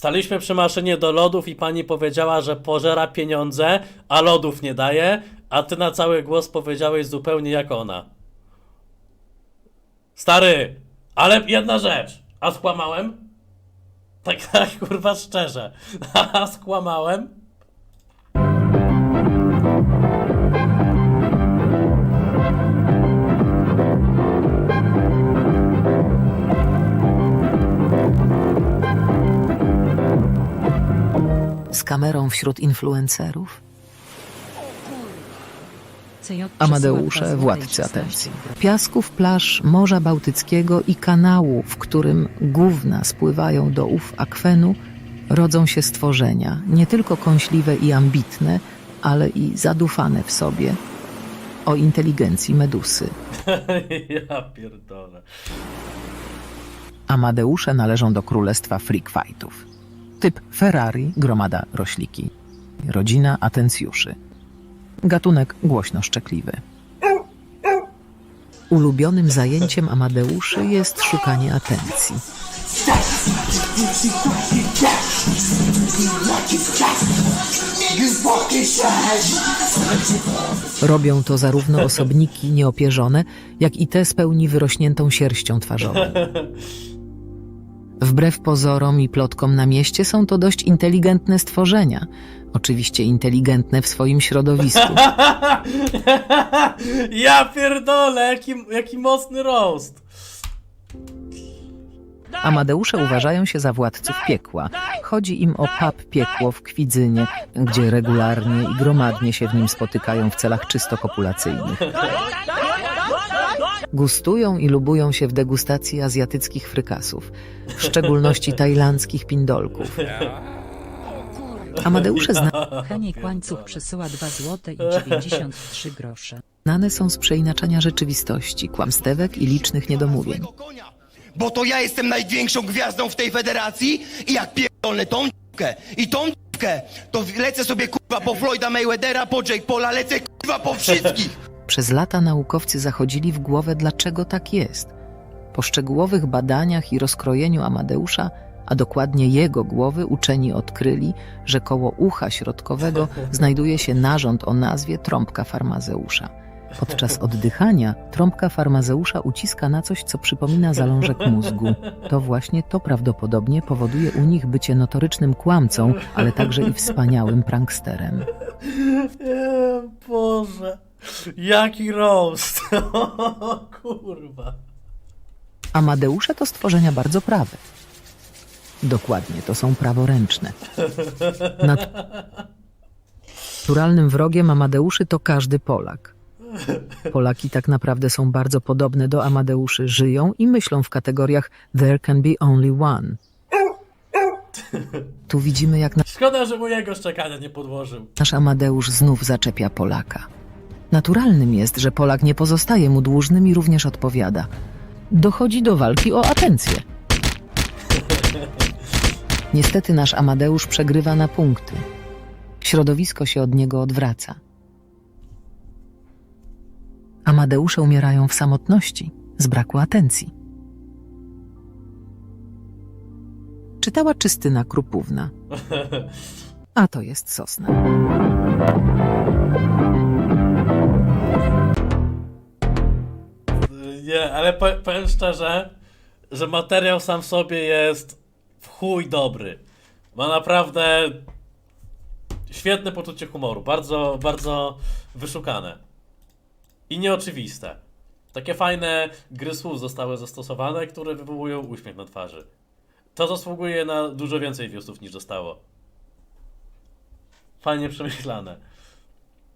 Staliśmy przy maszynie do lodów i pani powiedziała, że pożera pieniądze, a lodów nie daje, a ty na cały głos powiedziałeś zupełnie jak ona. Stary, ale jedna rzecz. A skłamałem? Tak, tak, kurwa, szczerze. A skłamałem? Kamerą wśród influencerów? Amadeusze, władcy 2 atencji. Piasków plaż Morza Bałtyckiego i kanału, w którym gówna spływają do ów akwenu, rodzą się stworzenia, nie tylko kąśliwe i ambitne, ale i zadufane w sobie, o inteligencji medusy. ja pierdolę. Amadeusze należą do królestwa freak fightów. Typ Ferrari, gromada rośliki. Rodzina atencjuszy. Gatunek głośno szczekliwy. Ulubionym zajęciem Amadeuszy jest szukanie atencji. Robią to zarówno osobniki nieopierzone, jak i te z pełni wyrośniętą sierścią twarzową. Wbrew pozorom i plotkom na mieście są to dość inteligentne stworzenia. Oczywiście inteligentne w swoim środowisku. ja pierdolę, jaki, jaki mocny roast. Amadeusze uważają się za władców piekła. Chodzi im o pub piekło w Kwidzynie, gdzie regularnie i gromadnie się w nim spotykają w celach czysto kopulacyjnych. Gustują i lubują się w degustacji azjatyckich frykasów, w szczególności tajlandzkich pindolków. Amadeusze Henik Łańcuch przesyła 2 zł i 93 grosze. znane są z przeinaczania rzeczywistości, kłamstewek i licznych niedomówień. Bo to ja jestem największą gwiazdą w tej federacji i jak pierdolę tą d***kę i tą d***kę, to lecę sobie kurwa po Floyda Mayweathera, po Jake Paula, lecę kurwa po wszystkich. Przez lata naukowcy zachodzili w głowę, dlaczego tak jest. Po szczegółowych badaniach i rozkrojeniu Amadeusza, a dokładnie jego głowy, uczeni odkryli, że koło ucha środkowego znajduje się narząd o nazwie trąbka farmazeusza. Podczas oddychania trąbka farmazeusza uciska na coś, co przypomina zalążek mózgu. To właśnie to prawdopodobnie powoduje u nich bycie notorycznym kłamcą, ale także i wspaniałym pranksterem. Boże. Jaki roast. O, kurwa. Amadeusze to stworzenia bardzo prawe. Dokładnie, to są praworęczne. Naturalnym wrogiem Amadeuszy to każdy Polak. Polaki tak naprawdę są bardzo podobne do Amadeuszy, żyją i myślą w kategoriach there can be only one. Tu widzimy, jak Szkoda, że mojego szczekania nie podłożył. nasz Amadeusz znów zaczepia Polaka. Naturalnym jest, że Polak nie pozostaje mu dłużnym i również odpowiada. Dochodzi do walki o atencję. Niestety nasz Amadeusz przegrywa na punkty. Środowisko się od niego odwraca. Amadeusze umierają w samotności, z braku atencji. Czytała Czystyna Krupówna. A to jest sosna. Ale po, powiem szczerze, że materiał sam w sobie jest w chuj dobry. Ma naprawdę świetne poczucie humoru. Bardzo, bardzo wyszukane. I nieoczywiste. Takie fajne gry słów zostały zastosowane, które wywołują uśmiech na twarzy. To zasługuje na dużo więcej viewsów niż dostało. Fajnie przemyślane.